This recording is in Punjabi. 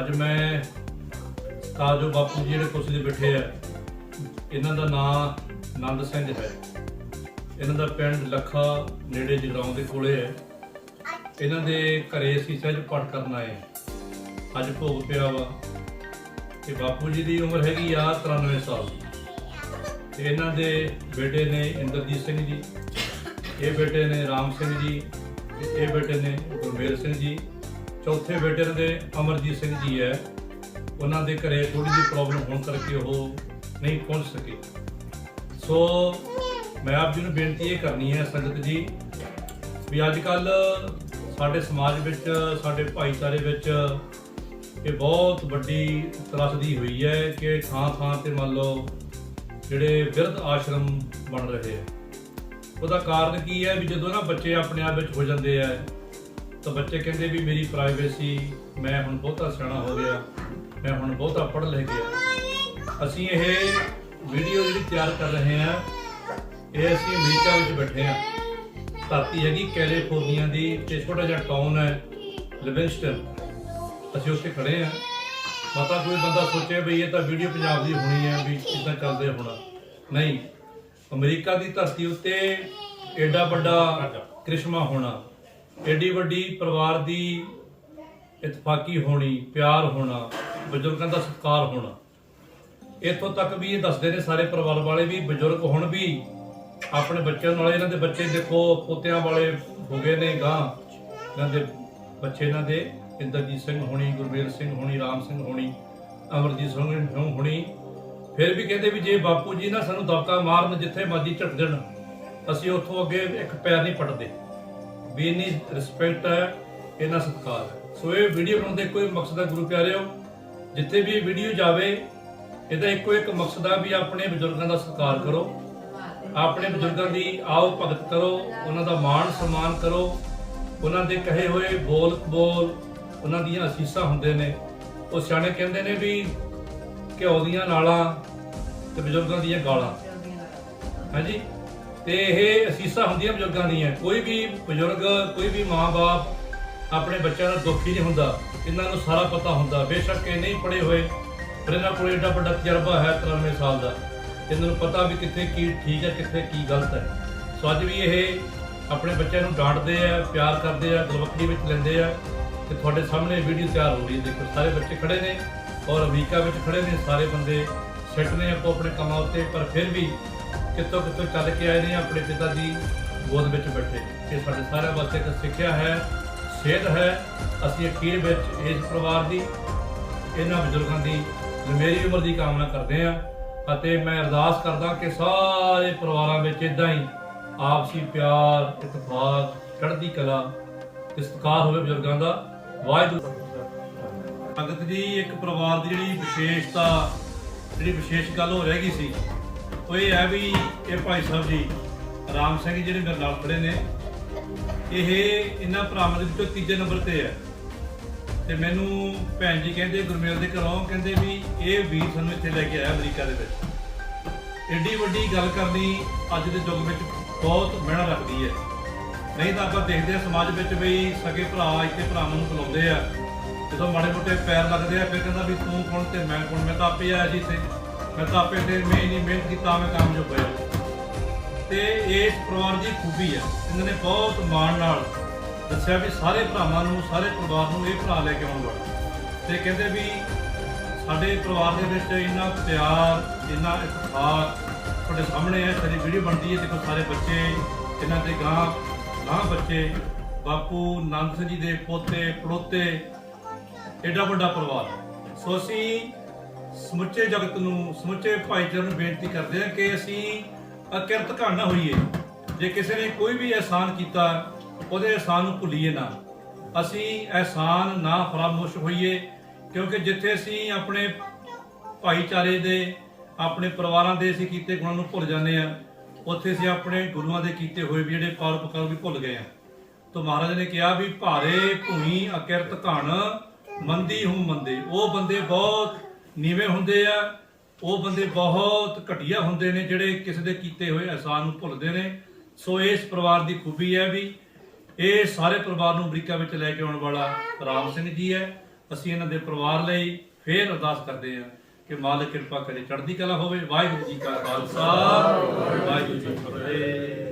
ਅੱਜ ਮੈਂ ਕਾਜੋ ਬਾਪੂ ਜੀ ਜਿਹੜੇ ਕੁਰਸੀ ਤੇ ਬੈਠੇ ਆ, ਇਹਨਾਂ ਦਾ ਨਾਂ ਆਨੰਦ ਸਿੰਘ ਹੈ। ਇਹਨਾਂ ਦਾ ਪਿੰਡ ਲੱਖਾ ਨੇੜੇ ਜਗਰਾਉਂ ਦੇ ਕੋਲੇ ਹੈ। ਇਹਨਾਂ ਦੇ ਘਰੇ ਅਸੀਂ ਸਹਿਜ ਪਾਠ ਕਰਨ ਆਏ ਅੱਜ ਭੋਗ ਪਿਆ ਵਾ ਤੇ ਬਾਪੂ ਜੀ ਦੀ ਉਮਰ ਹੈਗੀ ਆ 93 ਸਾਲ। ਦੀ ਤੇ ਇਹਨਾਂ ਦੇ ਬੇਟੇ ਨੇ ਇੰਦਰਜੀਤ ਸਿੰਘ ਜੀ, ਇਹ ਬੇਟੇ ਨੇ ਰਾਮ ਸਿੰਘ ਜੀ, ਤੇ ਇਹ ਬੇਟੇ ਨੇ ਗੁਰਮੇਲ ਸਿੰਘ ਜੀ। ਚੌਥੇ ਬੇਟੇ ਦੇ ਅਮਰਜੀਤ ਸਿੰਘ ਜੀ ਹੈ। ਉਹਨਾਂ ਦੇ ਘਰੇ ਥੋੜੀ ਜਿਹੀ ਪ੍ਰੋਬਲਮ ਹੋਣ ਕਰਕੇ ਉਹ ਨਹੀਂ ਪਹੁੰਚ ਸਕੇ। ਸੋ ਮੈਂ ਆਪ ਜੀ ਨੂੰ ਬੇਨਤੀ ਇਹ ਕਰਨੀ ਹੈ ਸੰਗਤ ਜੀ ਵੀ ਅੱਜ ਕੱਲ ਸਾਡੇ ਸਮਾਜ ਵਿੱਚ, ਸਾਡੇ ਭਾਈਚਾਰੇ ਵਿੱਚ ਇਹ ਬਹੁਤ ਵੱਡੀ ਤਰਾਸਦੀ ਹੋਈ ਹੈ ਕਿ ਥਾਂ ਥਾਂ ਤੇ ਮੰਨ ਲਓ ਜਿਹੜੇ ਬਿਰਧ ਆਸ਼ਰਮ ਬਣ ਰਹੇ ਆ ਉਹਦਾ ਕਾਰਨ ਕੀ ਹੈ ਵੀ ਜਦੋਂ ਨਾ ਬੱਚੇ ਆਪਣੇ ਆਪ ਵਿੱਚ ਹੋ ਜਾਂਦੇ ਆ ਤਾਂ ਬੱਚੇ ਕਹਿੰਦੇ ਵੀ ਮੇਰੀ ਪ੍ਰਾਈਵੇਸੀ ਮੈਂ ਹੁਣ ਬਹੁਤਾ ਸਿਆਣਾ ਹੋ ਗਿਆ ਮੈਂ ਹੁਣ ਬਹੁਤਾ ਪੜ੍ਹ ਲਿਖ ਗਿਆ। ਅਸੀਂ ਇਹ ਵੀਡੀਓ ਜਿਹੜੀ ਤਿਆਰ ਕਰ ਰਹੇ ਹਾਂ ਇਹ ਅਸੀਂ ਅਮਰੀਕਾ ਵਿੱਚ ਬੈਠੇ ਹਾਂ। ਧਰਤੀ ਹੈਗੀ ਕੈਲੀਫੋਰਨੀਆ ਦੀ ਤੇ ਛੋਟਾ ਜਿਹਾ ਟਾਊਨ ਹੈ ਲਿਵਿੰਗਸਟਨ ਅਸੀਂ ਉੱਥੇ ਖੜੇ ਹਾਂ। ਪਤਾ ਕੋਈ ਬੰਦਾ ਸੋਚੇ ਵੀ ਇਹ ਤਾਂ ਵੀਡੀਓ ਪੰਜਾਬ ਦੀ ਹੋਣੀ ਹੈ ਵੀ ਕਿੱਦਾਂ ਚੱਲਦੇ ਹੋਣਾ। ਨਹੀਂ ਅਮਰੀਕਾ ਦੀ ਧਰਤੀ ਉੱਤੇ ਐਡਾ ਵੱਡਾ ਕ੍ਰਿਸ਼ਮਾ ਹੋਣਾ। ਐਡੀ ਵੱਡੀ ਪਰਿਵਾਰ ਦੀ ਇਤਫਾਕੀ ਹੋਣੀ, ਪਿਆਰ ਹੋਣਾ, ਬਜ਼ੁਰਗਾਂ ਦਾ ਸਤਿਕਾਰ ਹੋਣਾ। ਇੱਥੋਂ ਤੱਕ ਵੀ ਇਹ ਦੱਸਦੇ ਨੇ ਸਾਰੇ ਪਰਿਵਾਰ ਵਾਲੇ ਵੀ, ਬਜ਼ੁਰਗ ਹੁਣ ਵੀ ਆਪਣੇ ਬੱਚਿਆਂ ਨਾਲ ਇਹਨਾਂ ਦੇ ਬੱਚੇ ਦੇਖੋ, ਪੋਤਿਆਂ ਵਾਲੇ ਹੋ ਗਏ ਨੇ ਗਾਂ ਇਹਨਾਂ ਦੇ ਬੱਚੇ ਇਹਨਾਂ ਦੇ ਇੰਦਰਜੀਤ ਸਿੰਘ ਹੋਣੀ ਗੁਰਮੇਲ ਸਿੰਘ ਹੋਣੀ, ਰਾਮ ਸਿੰਘ ਹੋਣੀ, ਅਮਰਜੀਤ ਸਿੰਘ ਹੋਣੀ ਫਿਰ ਵੀ ਕਹਿੰਦੇ ਵੀ ਜੇ ਬਾਪੂ ਜੀ ਨਾ ਸਾਨੂੰ ਦਬਕਾ ਮਾਰਨ ਜਿੱਥੇ ਮਰਜ਼ੀ ਝਟ ਦੇਣ ਅਸੀਂ ਉੱਥੋਂ ਅੱਗੇ ਇੱਕ ਪੈਰ ਨਹੀਂ ਪਟਦੇ। ਵੀ ਇੰਨੀ ਰਿਸਪੈਕਟ ਹੈ ਇਹਨਾਂ ਸਤਿਕਾਰ ਹੈ। ਸੋ ਇਹ ਵੀਡੀਓ ਬਣਾਉਣ ਦਾ ਕੋਈ ਮਕਸਦ ਹੈ ਗੁਰੂ ਪਿਆਰਿਓ ਜਿੱਥੇ ਵੀ ਵੀਡੀਓ ਜਾਵੇ ਇਹਦਾ ਇੱਕੋ ਇੱਕ ਮਕਸਦ ਹੈ ਵੀ ਆਪਣੇ ਬਜ਼ੁਰਗਾਂ ਦਾ ਸਤਿਕਾਰ ਕਰੋ। ਆਪਣੇ ਬਜ਼ੁਰਗਾਂ ਦੀ ਆਓ ਭਗਤ ਕਰੋ ਉਹਨਾਂ ਦਾ ਮਾਣ ਸਨਮਾਨ ਕਰੋ। ਉਹਨਾਂ ਦੇ ਕਹੇ ਹੋਏ ਬੋਲ ਬੋਲ ਉਹਨਾਂ ਦੀਆਂ ਅਸੀਸਾਂ ਹੁੰਦੇ ਨੇ। ਉਹ ਸਿਆਣੇ ਕਹਿੰਦੇ ਨੇ ਵੀ ਘਿਓ ਦੀਆਂ ਨਾਲਾਂ ਤੇ ਬਜ਼ੁਰਗਾਂ ਦੀਆਂ ਗਾਲਾਂ। ਹਾਂਜੀ? ਤੇ ਇਹ ਅਸੀਸਾਂ ਹੁੰਦੀਆਂ ਬਜ਼ੁਰਗਾਂ ਦੀਆਂ। ਕੋਈ ਵੀ ਬਜ਼ੁਰਗ, ਕੋਈ ਵੀ ਮਾਂ-ਬਾਪ ਆਪਣੇ ਬੱਚਿਆਂ ਦਾ ਦੁੱਖੀ ਨਹੀਂ ਹੁੰਦਾ। ਇਹਨਾਂ ਨੂੰ ਸਾਰਾ ਪਤਾ ਹੁੰਦਾ। ਬੇਸ਼ੱਕ ਇਹ ਨਹੀਂ ਪੜੇ ਹੋਏ, ਪਰ ਇਹਨਾਂ ਕੋਲ ਏਡਾ ਵੱਡਾ ਤਜਰਬਾ ਹੈ 93 ਸਾਲ ਦਾ। ਇਹਨਾਂ ਨੂੰ ਪਤਾ ਵੀ ਕਿੱਥੇ ਕੀ ਠੀਕ ਹੈ, ਕਿੱਥੇ ਕੀ ਗਲਤ ਹੈ। ਸੋ ਅੱਜ ਵੀ ਇਹ ਆਪਣੇ ਬੱਚਿਆਂ ਨੂੰ ਡਾਂਟਦੇ ਆ, ਪਿਆਰ ਕਰਦੇ ਆ ਗਲਵੱਕੜੀ ਵਿੱਚ ਲੈਂਦੇ ਆ ਤੇ ਤੁਹਾਡੇ ਸਾਹਮਣੇ ਵੀਡੀਓ ਤਿਆਰ ਹੋ ਰਹੀ ਹੈ। ਦੇਖੋ, ਸਾਰੇ ਬੱਚੇ ਖੜੇ ਨੇ ਔਰ ਅਮਰੀਕਾ ਵਿੱਚ ਖੜੇ ਨੇ। ਸਾਰੇ ਬੰਦੇ ਸੈੱਟ ਨੇ ਆਪੋ ਆਪਣੇ ਕੰਮਾਂ ਉੱਤੇ, ਪਰ ਫਿਰ ਵੀ ਕਿੱਥੋਂ ਕਿੱਥੋਂ ਚੱਲ ਕੇ ਆਏ ਨੇ, ਆਪਣੇ ਪਿਤਾ ਦੀ ਗੋਦ ਵਿੱਚ ਬੈਠੇ। ਇਹ ਸਾਡੇ ਸਾਰਿਆਂ ਵਾਸਤੇ ਇੱਕ ਸਿੱਖਿਆ ਹੈ ਸੇਧ ਹੈ। ਅਸੀਂ ਅਖੀਰ ਵਿੱਚ ਇਸ ਪਰਿਵਾਰ ਦੀ, ਇਹਨਾਂ ਬਜ਼ੁਰਗਾਂ ਦੀ ਮੇਰੀ ਉਮਰ ਦੀ ਕਾਮਨਾ ਕਰਦੇ ਹਾਂ ਅਤੇ ਮੈਂ ਅਰਦਾਸ ਕਰਦਾ ਕਿ ਸਾਰੇ ਪਰਿਵਾਰਾਂ ਵਿੱਚ ਇਦਾਂ ਹੀ ਆਪਸੀ ਪਿਆਰ ਇਤਫਾਕ ਚੜ੍ਹਦੀ ਕਲਾ ਤੇ ਸਤਿਕਾਰ ਹੋਵੇ ਬਜ਼ੁਰਗਾਂ ਦਾ। ਵਾਹਿਗੁਰੂ ਭਗਤ ਜੀ, ਇੱਕ ਪਰਿਵਾਰ ਦੀ ਜਿਹੜੀ ਵਿਸ਼ੇਸ਼ਤਾ, ਜਿਹੜੀ ਵਿਸ਼ੇਸ਼ ਗੱਲ ਹੋ ਰਹਿ ਗਈ ਸੀ। ਉਹ ਇਹ ਹੈ ਵੀ ਇਹ ਭਾਈ ਸਾਹਿਬ ਜੀ, ਰਾਮ ਸਿੰਘ ਜਿਹੜੇ ਮੇਰੇ ਨਾਲ ਖੜੇ ਨੇ, ਇਹ ਇਹਨਾਂ ਭਰਾਵਾਂ ਦੇ ਵਿੱਚੋਂ ਤੀਜੇ ਨੰਬਰ ਤੇ ਹੈ। ਤੇ ਮੈਨੂੰ ਭੈਣ ਜੀ ਕਹਿੰਦੇ, ਗੁਰਮੇਲ ਦੇ ਘਰੋਂ ਕਹਿੰਦੇ ਵੀ ਇਹ ਵੀਰ ਸਾਨੂੰ ਇੱਥੇ ਲੈ ਕੇ ਆਇਆ ਅਮਰੀਕਾ ਦੇ ਵਿੱਚ। ਐਡੀ ਵੱਡੀ ਗੱਲ ਕਰਨੀ ਅੱਜ ਦੇ ਯੁੱਗ ਵਿੱਚ ਬਹੁਤ ਮਹਿਣਾ ਰੱਖਦੀ ਹੈ। ਨਹੀਂ ਤਾਂ ਆਪਾਂ ਦੇਖਦੇ ਹਾਂ ਸਮਾਜ ਵਿੱਚ ਵੀ ਸਗੇ ਭਰਾ ਇੱਥੇ ਭਰਾਵਾਂ ਨੂੰ ਬੁਲਾਉਂਦੇ ਆ। ਜਦੋਂ ਮਾੜੇ ਮੋਟੇ ਪੈਰ ਲੱਗਦੇ ਆ, ਫਿਰ ਕਹਿੰਦਾ ਵੀ ਤੂੰ ਕੌਣ ਤੇ ਮੈਂ ਕੌਣ? ਮੈਂ ਤਾਂ ਆਪੇ ਆਇਆ ਜੀ ਇੱਥੇ। ਮੈਂ ਤਾਂ ਆਪੇ ਤੇ ਮੈਂ ਨਹੀਂ ਮਿਹਨਤ ਕੀਤਾ ਮੈਂ ਕਾਮਯਾਬ ਹੋਇਆ। ਤੇ ਇਸ ਪਰਿਵਾਰ ਦੀ ਖੂਬੀ ਹੈ ਇਹਨਾਂ ਨੇ ਬਹੁਤ ਮਾਣ ਨਾਲ ਦੱਸਿਆ ਵੀ ਸਾਰੇ ਭਰਾਵਾਂ ਨੂੰ, ਸਾਰੇ ਪਰਿਵਾਰ ਨੂੰ ਇਹ ਭਰਾ ਲੈ ਕੇ ਆਉਣ ਵਾਲਾ। ਤੇ ਕਹਿੰਦੇ ਵੀ ਸਾਡੇ ਪਰਿਵਾਰ ਦੇ ਵਿੱਚ ਇੰਨਾ ਪਿਆਰ, ਇੰਨਾ ਇਤਿਹਾਸ ਤੁਹਾਡੇ ਸਾਹਮਣੇ ਹੈ ਸਾਡੀ ਵੀਡੀਓ ਬਣਦੀ ਹੈ, ਦੇਖੋ ਸਾਰੇ ਬੱਚੇ, ਇਹਨਾਂ ਦੇ ਗਾਂ ਗਾਂ ਬੱਚੇ, ਬਾਪੂ, ਨੰਦ ਸਿੰਘ ਜੀ ਦੇ ਪੋਤੇ, ਪੜੋਤੇ ਐਡਾ ਵੱਡਾ ਪਰਿਵਾਰ। ਸੋ ਅਸੀਂ ਸਮੁੱਚੇ ਜਗਤ ਨੂੰ, ਸਮੁੱਚੇ ਭਾਈਚਾਰੇ ਨੂੰ ਬੇਨਤੀ ਕਰਦੇ ਹਾਂ ਕਿ ਅਸੀਂ ਅਕਿਰਤ ਘਣ ਨਾ ਹੋਈਏ। ਜੇ ਕਿਸੇ ਨੇ ਕੋਈ ਵੀ ਅਹਿਸਾਨ ਕੀਤਾ, ਉਹਦੇ ਅਹਿਸਾਨ ਨੂੰ ਭੁੱਲੀਏ ਨਾ। ਅਸੀਂ ਅਹਿਸਾਨ ਨਾ ਫਰਾਮੋਸ਼ ਹੋਈਏ, ਕਿਉਂਕਿ ਜਿੱਥੇ ਅਸੀਂ ਆਪਣੇ ਭਾਈਚਾਰੇ ਦੇ, ਆਪਣੇ ਪਰਿਵਾਰਾਂ ਦੇ ਅਸੀਂ ਕੀਤੇ ਗੁਣਾਂ ਨੂੰ ਭੁੱਲ ਜਾਂਦੇ ਆ ਉੱਥੇ ਅਸੀਂ ਆਪਣੇ ਗੁਰੂਆਂ ਦੇ ਕੀਤੇ ਹੋਏ ਵੀ ਜਿਹੜੇ ਪਾਰ ਵੀ ਭੁੱਲ ਗਏ ਆ ਤਾਂ ਮਹਾਰਾਜ ਨੇ ਕਿਹਾ ਵੀ ਭਾਰੇ ਭੂਈ ਅਕਿਰਤ ਘਣ ਮੰਦੀ ਹੂੰ ਮੰਦੇ। ਉਹ ਬੰਦੇ ਬਹੁਤ ਨੀਵੇਂ ਹੁੰਦੇ ਆ, ਉਹ ਬੰਦੇ ਬਹੁਤ ਘਟੀਆ ਹੁੰਦੇ ਨੇ, ਜਿਹੜੇ ਕਿਸੇ ਦੇ ਕੀਤੇ ਹੋਏ ਅਹਿਸਾਨ ਨੂੰ ਭੁੱਲਦੇ ਨੇ। ਸੋ ਇਸ ਪਰਿਵਾਰ ਦੀ ਖੂਬੀ ਹੈ ਵੀ, ਇਹ ਸਾਰੇ ਪਰਿਵਾਰ ਨੂੰ ਅਮਰੀਕਾ ਵਿੱਚ ਲੈ ਕੇ ਆਉਣ ਵਾਲਾ ਰਾਮ ਸਿੰਘ ਜੀ ਹੈ। ਅਸੀਂ ਇਹਨਾਂ ਦੇ ਪਰਿਵਾਰ ਲਈ ਫੇਰ ਅਰਦਾਸ ਕਰਦੇ ਹਾਂ ਕਿ ਮਾਲਕ ਕਿਰਪਾ ਕਰੇ ਚੜ੍ਹਦੀ ਕਲਾ ਹੋਵੇ। ਵਾਹਿਗੁਰੂ ਜੀ ਕਾ ਖਾਲਸਾ, ਵਾਹਿਗੁਰੂ ਜੀ ਫਤਿਹ।